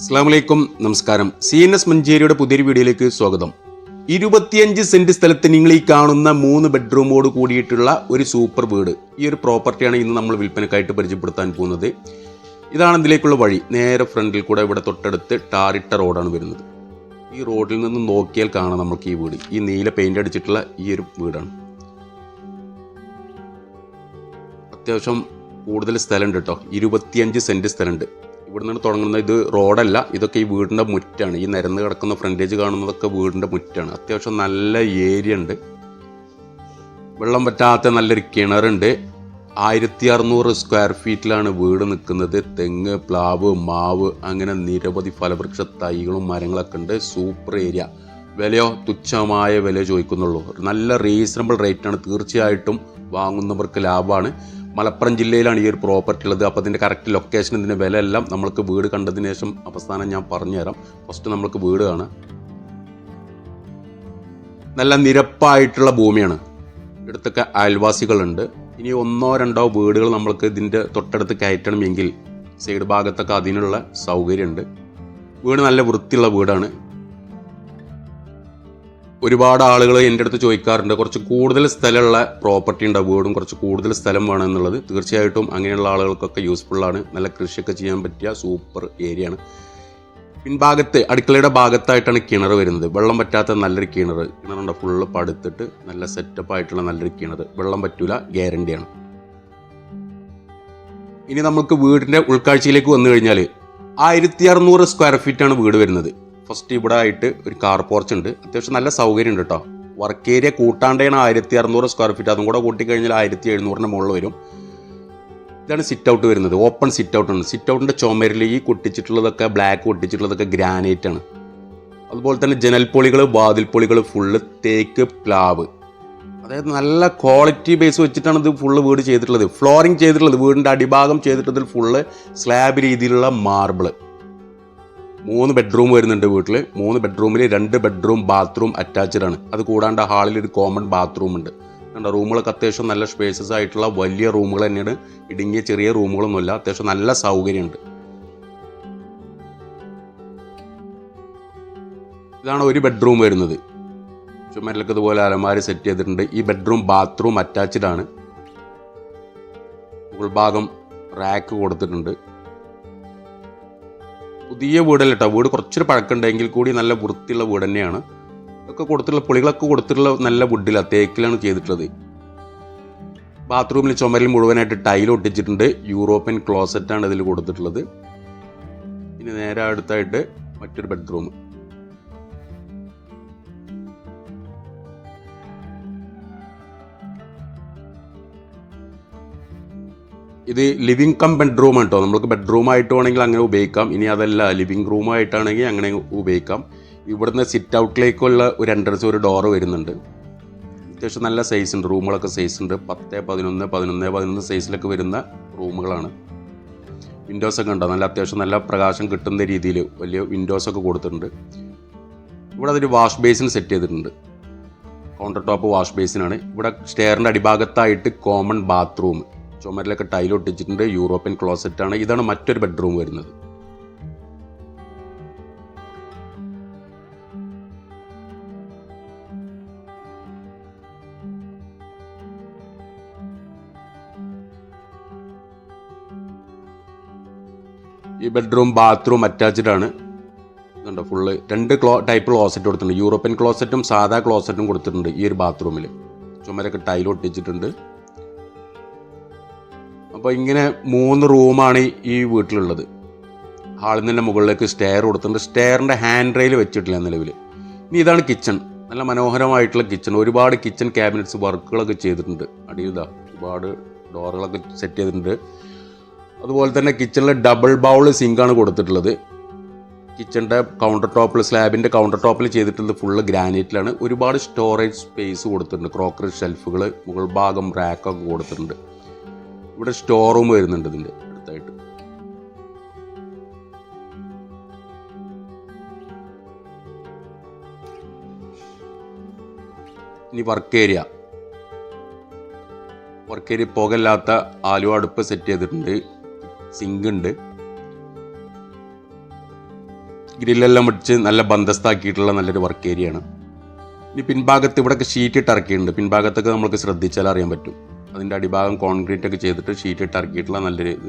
അസ്സാം വലൈക്കും നമസ്കാരം. സി എൻ എസ് മഞ്ചേരിയുടെ പുതിയൊരു വീഡിയോയിലേക്ക് സ്വാഗതം. ഇരുപത്തിയഞ്ച് സെന്റ് സ്ഥലത്ത് നിങ്ങൾ ഈ കാണുന്ന മൂന്ന് ബെഡ്റൂമോട് കൂടിയിട്ടുള്ള ഒരു സൂപ്പർ വീട്. ഈ ഒരു പ്രോപ്പർട്ടിയാണ് ഇന്ന് നമ്മൾ വിൽപ്പനക്കായിട്ട് പരിചയപ്പെടുത്താൻ പോകുന്നത്. ഇതാണ് ഇതിലേക്കുള്ള വഴി. നേരെ ഫ്രണ്ടിൽ കൂടെ ഇവിടെ തൊട്ടടുത്ത് ടാറിട്ട റോഡാണ് വരുന്നത്. ഈ റോഡിൽ നിന്ന് നോക്കിയാൽ കാണാം നമുക്ക് ഈ വീട്. ഈ നീല പെയിന്റ് അടിച്ചിട്ടുള്ള ഈ ഒരു വീടാണ്. അത്യാവശ്യം കൂടുതൽ സ്ഥലമുണ്ട് കേട്ടോ. ഇരുപത്തിയഞ്ച് സെന്റ് സ്ഥലമുണ്ട്. ഇവിടെ നിന്നാണ് തുടങ്ങുന്നത്. ഇത് റോഡല്ല ഇതൊക്കെ ഈ വീടിന്റെ മുറ്റാണ്. ഈ നിരന്ന് കിടക്കുന്ന ഫ്രണ്ടേജ് കാണുന്നതൊക്കെ വീടിന്റെ മുറ്റാണ്. അത്യാവശ്യം നല്ല ഏരിയ ഉണ്ട്. വെള്ളം പറ്റാത്ത നല്ലൊരു കിണറുണ്ട്. ആയിരത്തി അറുന്നൂറ് സ്ക്വയർ ഫീറ്റിലാണ് വീട് നിൽക്കുന്നത്. തെങ്ങ് പ്ലാവ് മാവ് അങ്ങനെ നിരവധി ഫലവൃക്ഷ തൈകളും മരങ്ങളൊക്കെ ഉണ്ട്. സൂപ്പർ ഏരിയ വിലയോ തുച്ഛമായ വില ചോദിക്കുന്നുള്ളൂ. നല്ല റീസണബിൾ റേറ്റാണ് തീർച്ചയായിട്ടും വാങ്ങുന്നവർക്ക് ലാഭമാണ്. മലപ്പുറം ജില്ലയിലാണ് ഈ ഒരു പ്രോപ്പർട്ടി ഉള്ളത്. അപ്പോൾ അതിന്റെ കറക്റ്റ് ലൊക്കേഷൻ ഇതിന്റെ വില എല്ലാം നമ്മൾക്ക് വീട് കണ്ടതിന് ശേഷം അവസാനം ഞാൻ പറഞ്ഞുതരാം ഫസ്റ്റ് നമ്മൾക്ക് വീട് കാണാം നല്ല നിരപ്പായിട്ടുള്ള ഭൂമിയാണ്. ഇടത്തൊക്കെ അയൽവാസികളുണ്ട്. ഇനി ഒന്നോ രണ്ടോ വീടുകൾ നമ്മൾക്ക് ഇതിന്റെ തൊട്ടടുത്ത് കയറ്റണമെങ്കിൽ സൈഡ് ഭാഗത്തൊക്കെ അതിനുള്ള സൗകര്യമുണ്ട്. വീട് നല്ല വൃത്തിയുള്ള വീടാണ്. ഒരുപാട് ആളുകൾ എന്റെ അടുത്ത് ചോദിക്കാറുണ്ട്. കുറച്ച് കൂടുതൽ സ്ഥലമുള്ള പ്രോപ്പർട്ടി ഉണ്ട് വീടും കുറച്ച് കൂടുതൽ സ്ഥലം വേണം എന്നുള്ളത്. തീർച്ചയായിട്ടും അങ്ങനെയുള്ള ആളുകൾക്കൊക്കെ യൂസ്ഫുൾ ആണ്. നല്ല കൃഷിയൊക്കെ ചെയ്യാൻ പറ്റിയ സൂപ്പർ ഏരിയ ആണ്. പിൻഭാഗത്ത് അടുക്കളയുടെ ഭാഗത്തായിട്ടാണ് കിണർ വരുന്നത്. വെള്ളം പറ്റാത്ത നല്ലൊരു കിണർ. കിണറുണ്ട് ഫുള്ള് പടുത്തിട്ട് നല്ല സെറ്റപ്പ് ആയിട്ടുള്ള നല്ലൊരു കിണർ. വെള്ളം പറ്റൂല ഗ്യാരണ്ടിയാണ് ഇനി നമുക്ക് വീടിന്റെ ഉൾക്കാഴ്ചയിലേക്ക് വന്നു കഴിഞ്ഞാൽ ആയിരത്തി അറുന്നൂറ് സ്ക്വയർ ഫീറ്റാണ് വീട് വരുന്നത്. ഫസ്റ്റ് ഇവിടെ ആയിട്ട് ഒരു കാർ പോർച്ച് ഉണ്ട്. അത്യാവശ്യം നല്ല സൗകര്യം ഉണ്ട് കേട്ടോ വർക്ക് ഏരിയ കൂട്ടാണ്ടാണ് ആയിരത്തി അറുന്നൂറ് സ്ക്വയർ ഫീറ്റ് അതും കൂടെ കൂട്ടിക്കഴിഞ്ഞാൽ ആയിരത്തി എഴുന്നൂറിന് മുകളിൽ വരും. ഇതാണ് സിറ്റ് ഔട്ട് വരുന്നത്. ഓപ്പൺ സിറ്റ് ഔട്ട് ഉണ്ട് സിറ്റ് ഔട്ടിന്റെ ചുമരിൽ ഈ കൊട്ടിച്ചിട്ടുള്ളതൊക്കെ ബ്ലാക്ക് ഒട്ടിച്ചിട്ടുള്ളതൊക്കെ ഗ്രാനൈറ്റ് ആണ്. അതുപോലെ തന്നെ ജനൽ പൊളികൾ വാതിൽ വാതിൽപ്പൊളികൾ ഫുള്ള് തേക്ക് പ്ലാവ്. അതായത് നല്ല ക്വാളിറ്റി ബേസ് വെച്ചിട്ടാണ് ഇത് ഫുള്ള് വീട് ചെയ്തിട്ടുള്ളത്. ഫ്ലോറിങ് ചെയ്തിട്ടുള്ളത്. വീടിന്റെ അടിഭാഗം ചെയ്തിട്ടുള്ളതിൽ ഫുള്ള് സ്ലാബ് രീതിയിലുള്ള മാർബിൾ മൂന്ന് ബെഡ്റൂം വരുന്നുണ്ട് വീട്ടിൽ മൂന്ന് ബെഡ്റൂമിൽ രണ്ട് ബെഡ്റൂം ബാത്റൂം അറ്റാച്ച്ഡ് ആണ്. അത് കൂടാണ്ട് ഹാളിൽ ഒരു കോമൺ ബാത്റൂം ഉണ്ട്. കണ്ട റൂമുകളൊക്കെ അത്യാവശ്യം നല്ല സ്പേസസ് ആയിട്ടുള്ള വലിയ റൂമുകൾ തന്നെയാണ്. ഇടുങ്ങിയ ചെറിയ റൂമുകളൊന്നുമില്ല അത്യാവശ്യം നല്ല സൗകര്യമുണ്ട്. ഇതാണ് ഒരു ബെഡ്റൂം വരുന്നത്. ചുമരിലൊക്കെ ഇതുപോലെ അലമാരി സെറ്റ് ചെയ്തിട്ടുണ്ട്. ഈ ബെഡ്റൂം ബാത്റൂം അറ്റാച്ച്ഡ് ആണ്. ഉൾഭാഗം റാക്ക് കൊടുത്തിട്ടുണ്ട്. പുതിയ വീടല്ല കേട്ടോ വീട് കുറച്ചൊരു പഴക്കമുണ്ടെങ്കിൽ കൂടി നല്ല വൃത്തിയുള്ള വീട് തന്നെയാണ്. ഒക്കെ കൊടുത്തിട്ടുള്ള പുളികളൊക്കെ കൊടുത്തിട്ടുള്ള നല്ല വുഡിലാണ് തേക്കിലാണ് ചെയ്തിട്ടുള്ളത്. ബാത്റൂമിൽ ചുമരിൽ മുഴുവനായിട്ട് ടൈൽ ഒട്ടിച്ചിട്ടുണ്ട്. യൂറോപ്യൻ ക്ലോസറ്റാണ് ഇതിൽ കൊടുത്തിട്ടുള്ളത്. ഇനി നേരെ അടുത്തായിട്ട് മറ്റൊരു ബെഡ്റൂം ഇത് ലിവിങ് കം ബെഡ്റൂം കേട്ടോ നമുക്ക് ബെഡ്റൂം ആയിട്ട് വേണമെങ്കിൽ അങ്ങനെ ഉപയോഗിക്കാം. ഇനി അതല്ല ലിവിങ് റൂം ആയിട്ടാണെങ്കിൽ അങ്ങനെ ഉപയോഗിക്കാം. ഇവിടുന്ന് സിറ്റ് ഔട്ടിലേക്കുള്ള ഒരു എൻട്രൻസ് ഒരു ഡോർ വരുന്നുണ്ട്. അത്യാവശ്യം നല്ല സൈസ് ഉണ്ട്. റൂമുകളൊക്കെ സൈസ് ഉണ്ട്. പത്ത് പതിനൊന്ന് പതിനൊന്ന് പതിനൊന്ന് സൈസിലൊക്കെ വരുന്ന റൂമുകളാണ്. വിൻഡോസ് ഒക്കെ ഉണ്ടോ? നല്ല അത്യാവശ്യം നല്ല പ്രകാശം കിട്ടുന്ന രീതിയിൽ വലിയ വിൻഡോസ് ഒക്കെ കൊടുത്തിട്ടുണ്ട്. ഇവിടെ അതൊരു വാഷ് ബേസിൻ സെറ്റ് ചെയ്തിട്ടുണ്ട്. കൗണ്ടർ ടോപ്പ് വാഷ് ബേസിനാണ് ഇവിടെ സ്റ്റെയറിന്റെ അടിഭാഗത്തായിട്ട് കോമൺ ബാത്റൂം ചുമരിലൊക്കെ ടൈൽ ഒട്ടിച്ചിട്ടുണ്ട് യൂറോപ്യൻ ക്ലോസറ്റ് ആണ്. ഇതാണ് മറ്റൊരു ബെഡ്റൂം വരുന്നത്. ഈ ബെഡ്റൂം ബാത്റൂം അറ്റാച്ച്ഡ് ആണ്. ഇതുണ്ട് ഫുള്ള് രണ്ട് ക്ലോ ടൈപ്പ് ക്ലോസറ്റ് കൊടുത്തിട്ടുണ്ട്. യൂറോപ്യൻ ക്ലോസറ്റും സാധാ ക്ലോസറ്റും കൊടുത്തിട്ടുണ്ട് ഈ ഒരു ബാത്റൂമിൽ ചുമരൊക്കെ ടൈൽ ഒട്ടിച്ചിട്ടുണ്ട്. അപ്പോൾ ഇങ്ങനെ മൂന്ന് റൂമാണ് ഈ വീട്ടിലുള്ളത്. ഹാളിൽ നിന്ന് മുകളിലേക്ക് സ്റ്റെയർ കൊടുത്തിട്ടുണ്ട്. സ്റ്റെയറിന്റെ ഹാൻഡ് റെയിൽ വെച്ചിട്ടില്ല നിലവിൽ ഇനി ഇതാണ് കിച്ചൺ നല്ല മനോഹരമായിട്ടുള്ള കിച്ചൺ ഒരുപാട് കിച്ചൺ ക്യാബിനറ്റ്സ് വർക്കുകളൊക്കെ ചെയ്തിട്ടുണ്ട്. അടിയിൽ ഇതാ ഒരുപാട് ഡോറുകളൊക്കെ സെറ്റ് ചെയ്തിട്ടുണ്ട്. അതുപോലെ തന്നെ കിച്ചണിൽ ഡബിൾ ബൗൾ സിങ്കാണ് കൊടുത്തിട്ടുള്ളത്. കിച്ചണിന്റെ കൗണ്ടർ ടോപ്പിൽ സ്ലാബിന്റെ കൗണ്ടർ ടോപ്പിൽ ചെയ്തിട്ടുള്ളത് ഫുള്ള് ഗ്രാനൈറ്റിലാണ് ഒരുപാട് സ്റ്റോറേജ് സ്പേസ് കൊടുത്തിട്ടുണ്ട്. ക്രോക്കറി ഷെൽഫുകൾ മുകൾ ഭാഗം റാക്കൊക്കെ കൊടുത്തിട്ടുണ്ട്. ഇവിടെ സ്റ്റോർ റൂം വരുന്നുണ്ട് ഇതിന്റെ അടുത്തായിട്ട്. ഇനി വർക്ക് ഏരിയ വർക്ക് ഏരിയ പുകയില്ലാത്ത ആലുവ അടുപ്പ് സെറ്റ് ചെയ്തിട്ടുണ്ട്. സിങ്ക് ഉണ്ട്. ഗ്രില്ലെല്ലാം വെച്ച് നല്ല ബന്ധസ്ഥാക്കിയിട്ടുള്ള നല്ലൊരു വർക്ക് ഏരിയ ആണ്. ഇനി പിൻഭാഗത്ത് ഇവിടെയൊക്കെ ഷീറ്റ് ഇട്ട് ഇറക്കിയിട്ടുണ്ട്. പിൻഭാഗത്തൊക്കെ നമ്മൾക്ക് ശ്രദ്ധിച്ചാൽ അറിയാൻ പറ്റും. അതിന്റെ അടിഭാഗം കോൺക്രീറ്റ് ഒക്കെ ചെയ്തിട്ട് ഷീറ്റ് ഇട്ട് ഇറക്കിയിട്ടുള്ള നല്ലൊരു ഇത്.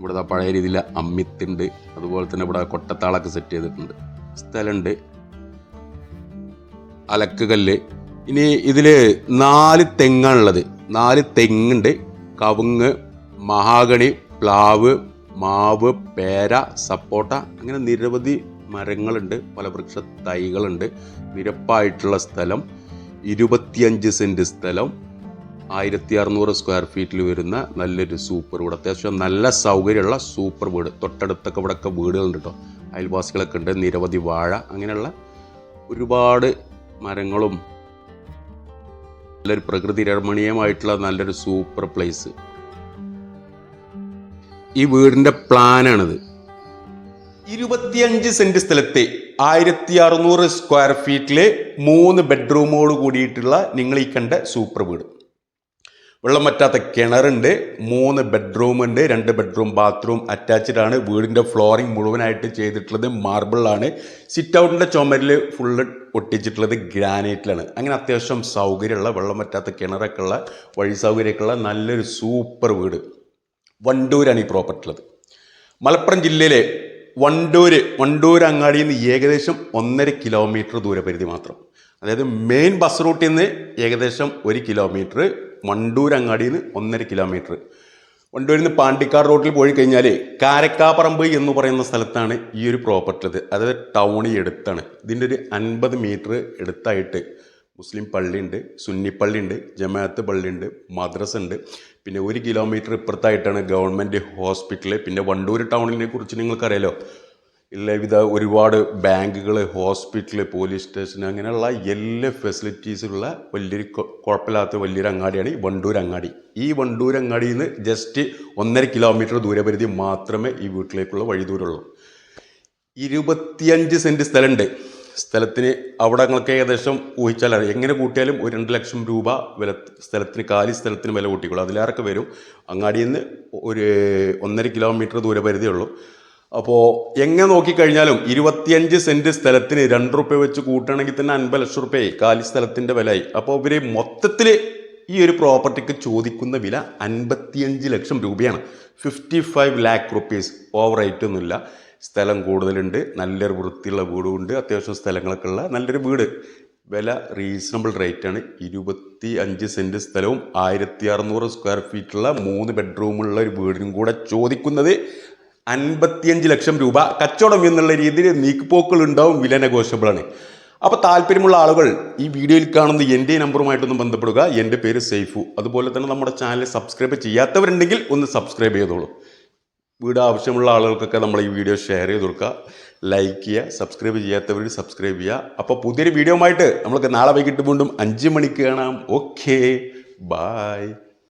ഇവിടെ ദാ പഴയ രീതിയിൽ അമ്മിത്തുണ്ട് അതുപോലെ തന്നെ ഇവിടെ കൊട്ടത്താളൊക്കെ സെറ്റ് ചെയ്തിട്ടുണ്ട്. സ്ഥലമുണ്ട്. അലക്കുകല്ല് ഇനി ഇതിൽ നാല് തെങ്ങാണുള്ളത്. നാല് തെങ്ങുണ്ട്. കവുങ്ങ് മഹാഗണി പ്ലാവ് മാവ് പേര സപ്പോട്ട അങ്ങനെ നിരവധി മരങ്ങളുണ്ട്. പല വൃക്ഷ തൈകളുണ്ട്. നിരപ്പായിട്ടുള്ള സ്ഥലം. ഇരുപത്തിയഞ്ച് സെന്റ് സ്ഥലം ആയിരത്തി അറുന്നൂറ് സ്ക്വയർ ഫീറ്റിൽ വരുന്ന നല്ലൊരു സൂപ്പർ വീട്. അത്യാവശ്യം നല്ല സൗകര്യമുള്ള സൂപ്പർ വീട്. തൊട്ടടുത്തൊക്കെ ഇവിടെയൊക്കെ വീടുകളുണ്ട് കേട്ടോ അയൽവാസികളൊക്കെ ഉണ്ട്. നിരവധി വാഴ അങ്ങനെയുള്ള ഒരുപാട് മരങ്ങളും. നല്ലൊരു പ്രകൃതി രമണീയമായിട്ടുള്ള നല്ലൊരു സൂപ്പർ പ്ലേസ് ഈ വീടിന്റെ പ്ലാനാണിത് ഇരുപത്തിയഞ്ച് സെന്റ് സ്ഥലത്തെ ആയിരത്തി അറുന്നൂറ് സ്ക്വയർ ഫീറ്റിൽ മൂന്ന് ബെഡ്റൂമോട് കൂടിയിട്ടുള്ള നിങ്ങൾ ഈ കണ്ട സൂപ്പർ വീട്. വെള്ളം പറ്റാത്ത കിണറുണ്ട് മൂന്ന് ബെഡ്റൂം ഉണ്ട് രണ്ട് ബെഡ്റൂം ബാത്റൂം അറ്റാച്ച്ഡ് ആണ്. വീടിന്റെ ഫ്ലോറിംഗ് മുഴുവനായിട്ട് ചെയ്തിട്ടുള്ളത് മാർബിളാണ് സിറ്റ് ഔട്ടിന്റെ ചുമരിൽ ഫുള്ള് ഒട്ടിച്ചിട്ടുള്ളത് ഗ്രാനൈറ്റിലാണ് അങ്ങനെ അത്യാവശ്യം സൗകര്യമുള്ള വെള്ളം പറ്റാത്ത കിണറൊക്കെ ഉള്ള വഴി സൗകര്യമൊക്കെ ഉള്ള നല്ലൊരു സൂപ്പർ വീട്. വണ്ടൂരാണ് ഈ പ്രോപ്പർട്ടി ഉള്ളത് മലപ്പുറം ജില്ലയിലെ വണ്ടൂര് വണ്ടൂർ അങ്ങാടിയിൽ നിന്ന് ഏകദേശം ഒന്നര കിലോമീറ്റർ ദൂരപരിധി മാത്രം. അതായത് മെയിൻ ബസ് റൂട്ടിൽ നിന്ന് ഏകദേശം ഒരു കിലോമീറ്റർ വണ്ടൂർ അങ്ങാടിയിൽ നിന്ന് ഒന്നര കിലോമീറ്റർ. വണ്ടൂരിൽ നിന്ന് പാണ്ടിക്കാട് റോഡിൽ പോയി കഴിഞ്ഞാൽ കാരക്കാപ്പറമ്പ് എന്ന് പറയുന്ന സ്ഥലത്താണ് ഈ ഒരു പ്രോപ്പർട്ടി ഉള്ളത്. അതായത് ടൗണിൽ എടുത്താണ് ഇതിന്റെ ഒരു അൻപത് മീറ്റർ എടുത്തായിട്ട് മുസ്ലിം പള്ളിയുണ്ട് സുന്നി പള്ളിയുണ്ട് ജമാഅത്ത് പള്ളിയുണ്ട് മദ്രസ ഉണ്ട്. പിന്നെ ഒരു കിലോമീറ്റർ ഇപ്പുറത്തായിട്ടാണ് ഗവൺമെന്റ് ഹോസ്പിറ്റൽ പിന്നെ വണ്ടൂർ ടൗണിനെ കുറിച്ച് നിങ്ങൾക്കറിയാലോ. എല്ലാവിധ ഒരുപാട് ബാങ്കുകൾ ഹോസ്പിറ്റൽ പോലീസ് സ്റ്റേഷൻ അങ്ങനെയുള്ള എല്ലാ ഫെസിലിറ്റീസുള്ള വലിയൊരു കുഴപ്പമില്ലാത്ത വലിയൊരു അങ്ങാടിയാണ് ഈ വണ്ടൂർ അങ്ങാടി. ഈ വണ്ടൂർ അങ്ങാടിയിൽ നിന്ന് ജസ്റ്റ് ഒന്നര കിലോമീറ്റർ ദൂരപരിധി മാത്രമേ ഈ വീട്ടിലേക്കുള്ള വഴി ദൂരമുള്ളൂ. ഇരുപത്തിയഞ്ച് സെന്റ് സ്ഥലമുണ്ട്. സ്ഥലത്തിന് അവിടെ നിങ്ങൾക്ക് ഏകദേശം ഊഹിച്ചാലും എങ്ങനെ കൂട്ടിയാലും ഒരു രണ്ട് ലക്ഷം രൂപ വില സ്ഥലത്തിന് കാലി സ്ഥലത്തിന് വില കൂട്ടിക്കോളൂ അതിലേറൊക്കെ വരും. അങ്ങാടിയിൽ നിന്ന് ഒരു ഒന്നര കിലോമീറ്റർ ദൂരപരിധിയേ ഉള്ളൂ. അപ്പോൾ എങ്ങനെ നോക്കിക്കഴിഞ്ഞാലും ഇരുപത്തിയഞ്ച് സെന്റ് സ്ഥലത്തിന് രണ്ട് റുപ്യ വെച്ച് കൂട്ടുകയാണെങ്കിൽ തന്നെ അൻപത് ലക്ഷം റുപ്യയായി. കാലി സ്ഥലത്തിന്റെ വിലയായി. അപ്പോൾ ഇവർ മൊത്തത്തിൽ ഈ ഒരു പ്രോപ്പർട്ടിക്ക് ചോദിക്കുന്ന വില അൻപത്തിയഞ്ച് ലക്ഷം രൂപയാണ്. Fifty five lakh rupees. Over rate സ്ഥലം കൂടുതലുണ്ട് നല്ലൊരു വൃത്തിയുള്ള വീടുമുണ്ട്. അത്യാവശ്യം സ്ഥലങ്ങളൊക്കെ ഉള്ള നല്ലൊരു വീട്. വില റീസണബിൾ റേറ്റാണ് ഇരുപത്തി അഞ്ച് സെന്റ് സ്ഥലവും ആയിരത്തി അറുന്നൂറ് സ്ക്വയർ ഫീറ്റുള്ള മൂന്ന് ബെഡ്റൂമുള്ള ഒരു വീടിനും കൂടെ ചോദിക്കുന്നത് അൻപത്തിയഞ്ച് ലക്ഷം രൂപ. കച്ചവടം എന്നുള്ള രീതിയിൽ നീക്കുപോക്കൾ ഉണ്ടാവും വില നെഗോഷ്യബിളാണ് അപ്പോൾ താല്പര്യമുള്ള ആളുകൾ ഈ വീഡിയോയിൽ കാണുന്ന എന്റെ നമ്പറുമായിട്ടൊന്ന് ബന്ധപ്പെടുക. എന്റെ പേര് സെയ്ഫു. അതുപോലെ തന്നെ നമ്മുടെ ചാനൽ സബ്സ്ക്രൈബ് ചെയ്യാത്തവരുണ്ടെങ്കിൽ ഒന്ന് സബ്സ്ക്രൈബ് ചെയ്തോളൂ. വീട് ആവശ്യമുള്ള ആളുകൾക്കൊക്കെ നമ്മൾ ഈ വീഡിയോ ഷെയർ ചെയ്ത് കൊടുക്കുക ലൈക്ക് ചെയ്യുക സബ്സ്ക്രൈബ് ചെയ്യാത്തവർ സബ്സ്ക്രൈബ് ചെയ്യുക. അപ്പോൾ പുതിയൊരു വീഡിയോ ആയിട്ട് നമ്മൾക്ക് നാളെ വൈകിട്ട് വീണ്ടും അഞ്ച് മണിക്ക് കാണാം. Okay bye